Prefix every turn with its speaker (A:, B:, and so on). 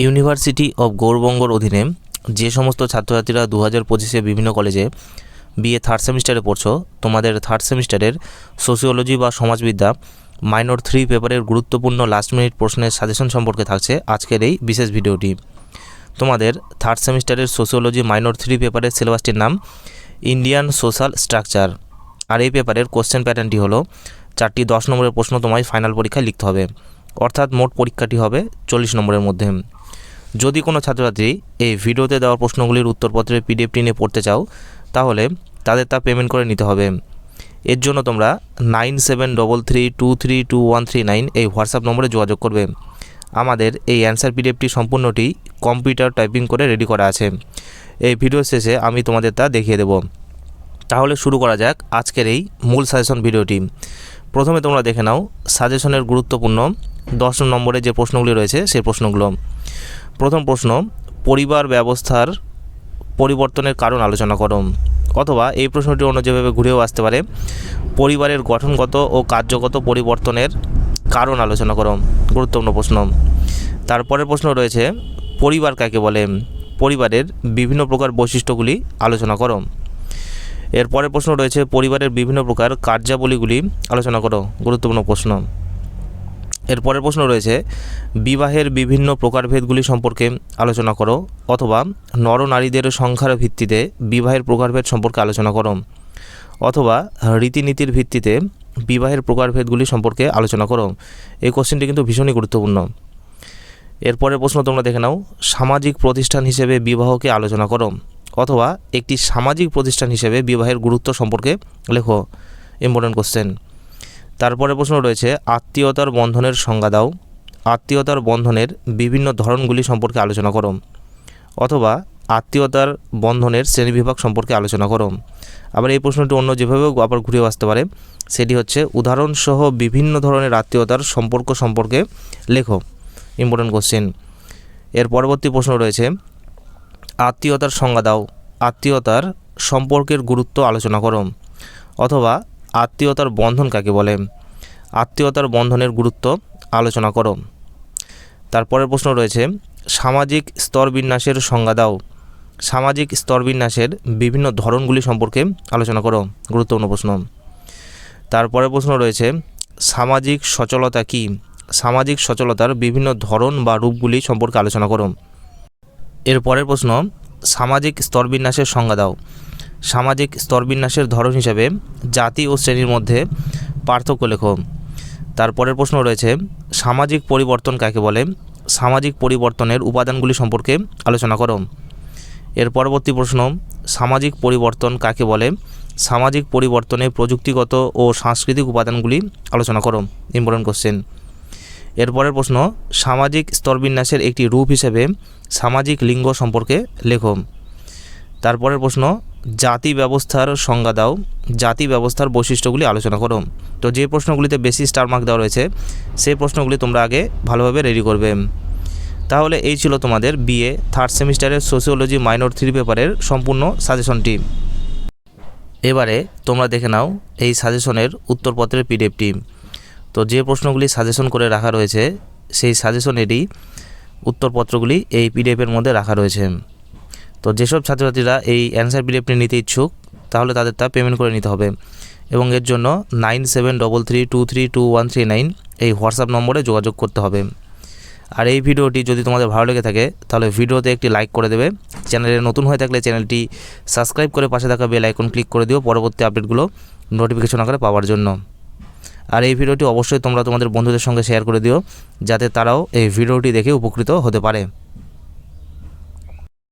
A: University of গৌরবঙ্গর অধীনে যে সমস্ত ছাত্রছাত্রীরা দু হাজার পঁচিশে বিভিন্ন কলেজে বিএ থার্ড সেমিস্টারে পড়ছো, তোমাদের থার্ড সেমিস্টারের সোশিওলজি বা সমাজবিদ্যা মাইনর থ্রি পেপারের গুরুত্বপূর্ণ লাস্ট মিনিট প্রশ্নের সাজেশন সম্পর্কে থাকছে আজকের এই বিশেষ ভিডিওটি। তোমাদের থার্ড সেমিস্টারের সোশিওলজি মাইনর থ্রি পেপারের সিলেবাসটির নাম ইন্ডিয়ান সোশ্যাল স্ট্রাকচার আর এই পেপারের কোশ্চেন প্যাটার্নটি হলো, চারটি দশ নম্বরের প্রশ্ন তোমায় ফাইনাল পরীক্ষায় লিখতে হবে। অর্থাৎ মোট পরীক্ষাটি হবে চল্লিশ নম্বরের মধ্যে। যদি কোনো ছাত্রছাত্রী এই ভিডিওতে দেওয়া প্রশ্নগুলির উত্তরপত্রের পিডিএফটি নিয়ে পড়তে চাও, তাহলে তাদের তা পেমেন্ট করে নিতে হবে। এর জন্য তোমরা nine seven double three two three two one three nine এই হোয়াটসঅ্যাপ নম্বরে যোগাযোগ করবে। আমাদের এই অ্যান্সার পিডিএফটি সম্পূর্ণটি কম্পিউটার টাইপিং করে রেডি করা আছে। এই ভিডিও শেষে আমি তোমাদের তা দেখিয়ে দেব। তাহলে শুরু করা যাক আজকের এই মূল সাজেশন ভিডিওটি। প্রথমে তোমরা দেখে নাও সাজেশনের গুরুত্বপূর্ণ দশ নম্বরে যে প্রশ্নগুলি রয়েছে, সেই প্রশ্নগুলো। প্রথম প্রশ্ন, পরিবার ব্যবস্থার পরিবর্তনের কারণ আলোচনা করো। অথবা এই প্রশ্নটি অন্য যেভাবে ঘুরেও আসতে পারে, পরিবারের গঠনগত ও কার্যগত পরিবর্তনের কারণ আলোচনা করো। গুরুত্বপূর্ণ প্রশ্ন। তারপরের প্রশ্ন রয়েছে, পরিবার কাকে বলে? পরিবারের বিভিন্ন প্রকার বৈশিষ্ট্যগুলি আলোচনা করো। এর পরের প্রশ্ন রয়েছে, পরিবারের বিভিন্ন প্রকার কার্যাবলীগুলি আলোচনা করো। গুরুত্বপূর্ণ প্রশ্ন। এর পরের প্রশ্ন রয়েছে, বিবাহের বিভিন্ন প্রকারভেদগুলি সম্পর্কে আলোচনা করো অথবা নরনারীদের সংখ্যার ভিত্তিতে বিবাহের প্রকারভেদ সম্পর্কে আলোচনা করো অথবা রীতিনীতির ভিত্তিতে বিবাহের প্রকারভেদগুলি সম্পর্কে আলোচনা করো। এই কোশ্চেনটি কিন্তু ভীষণই গুরুত্বপূর্ণ। এরপরের প্রশ্ন তোমরা দেখে নাও, সামাজিক প্রতিষ্ঠান হিসেবে বিবাহকে আলোচনা করো অথবা একটি সামাজিক প্রতিষ্ঠান হিসেবে বিবাহের গুরুত্ব সম্পর্কে লেখো। ইম্পর্টেন্ট কোশ্চেন তারপরে প্রশ্ন রয়েছে, আত্মীয়তার বন্ধনের সংজ্ঞা দাও। আত্মীয়তার বন্ধনের বিভিন্ন ধরনগুলি সম্পর্কে আলোচনা করো। অথবা আত্মীয়তার বন্ধনের শ্রেণীবিভাগ সম্পর্কে আলোচনা করো। আবার এই প্রশ্নটি অন্য যেভাবেও আবার ঘুরেও আসতে পারে, সেটি হচ্ছে, উদাহরণসহ বিভিন্ন ধরনের আত্মীয়তার সম্পর্ক সম্পর্কে লেখো। ইম্পর্টেন্ট কোশ্চেন এর পরবর্তী প্রশ্ন রয়েছে, আত্মীয়তার সংজ্ঞা দাও। আত্মীয়তার সম্পর্কের গুরুত্ব আলোচনা করো। অথবা আত্মীয়তার বন্ধন কাকে বলে? আত্মীয়তার বন্ধনের গুরুত্ব আলোচনা করো। তারপরের প্রশ্ন রয়েছে, সামাজিক স্তরবিন্যাসের সংজ্ঞা দাও। সামাজিক স্তরবিন্যাসের বিভিন্ন ধরনগুলি সম্পর্কে আলোচনা করো, গুরুত্বপূর্ণ প্রশ্ন। তারপরের প্রশ্ন রয়েছে, সামাজিক সচলতা কী? সামাজিক সচলতার বিভিন্ন ধরন বা রূপগুলি সম্পর্কে আলোচনা করো। এর পরের প্রশ্ন, সামাজিক স্তরবিন্যাসের সংজ্ঞা দাও। সামাজিক স্তরবিন্যাসের ধরন হিসাবে জাতি ও শ্রেণির মধ্যে পার্থক্য লেখো। তারপরের প্রশ্ন রয়েছে, সামাজিক পরিবর্তন কাকে বলে? সামাজিক পরিবর্তনের উপাদানগুলি সম্পর্কে আলোচনা করো। এর পরবর্তী প্রশ্ন, সামাজিক পরিবর্তন কাকে বলে? সামাজিক পরিবর্তনে প্রযুক্তিগত ও সাংস্কৃতিক উপাদানগুলি আলোচনা করো। ইম্পর্টেন্ট কোশ্চেন এরপরের প্রশ্ন, সামাজিক স্তরবিন্যাসের একটি রূপ হিসেবে সামাজিক লিঙ্গ সম্পর্কে লেখো। তারপরের প্রশ্ন জাতি ব্যবস্থার সংজ্ঞা দাও, জাতি ব্যবস্থার বৈশিষ্ট্যগুলি আলোচনা করো। তো যে প্রশ্নগুলিতে বেশি স্টার মার্ক দেওয়া রয়েছে, সেই প্রশ্নগুলি তোমরা আগে ভালোভাবে রেডি করবে। তাহলে এই ছিল তোমাদের বিএ থার্ড সেমিস্টারের সোশিওলজি মাইনর থ্রি পেপারের সম্পূর্ণ সাজেশনটি এবারে তোমরা দেখে নাও এই সাজেশনের উত্তরপত্রের পিডিএফটি তো যে প্রশ্নগুলি সাজেশন করে রাখা রয়েছে, সেই সাজেশনেরই উত্তরপত্রগুলি এই পিডিএফের মধ্যে রাখা রয়েছে। তো যেসব ছাত্রছাত্রীরা এই অ্যান্সার পিডিএফটি নিতে ইচ্ছুক, তাহলে তাদের তা পেমেন্ট করে নিতে হবে। এবং এর জন্য nine seven double three two three two one three nine এই হোয়াটসঅ্যাপ নম্বরে যোগাযোগ করতে হবে। আর এই ভিডিওটি যদি তোমাদের ভালো লেগে থাকে, তাহলে ভিডিওতে একটি লাইক করে দেবে। চ্যানেলে নতুন হয়ে থাকলে চ্যানেলটি সাবস্ক্রাইব করে পাশে থাকা বেল আইকন ক্লিক করে দিও পরবর্তী আপডেটগুলো নোটিফিকেশন আকারে পাওয়ার জন্য। আর এই ভিডিওটি অবশ্যই তোমরা তোমাদের বন্ধুদের সঙ্গে শেয়ার করে দিও, যাতে তারাও এই ভিডিওটি দেখে উপকৃত হতে পারে।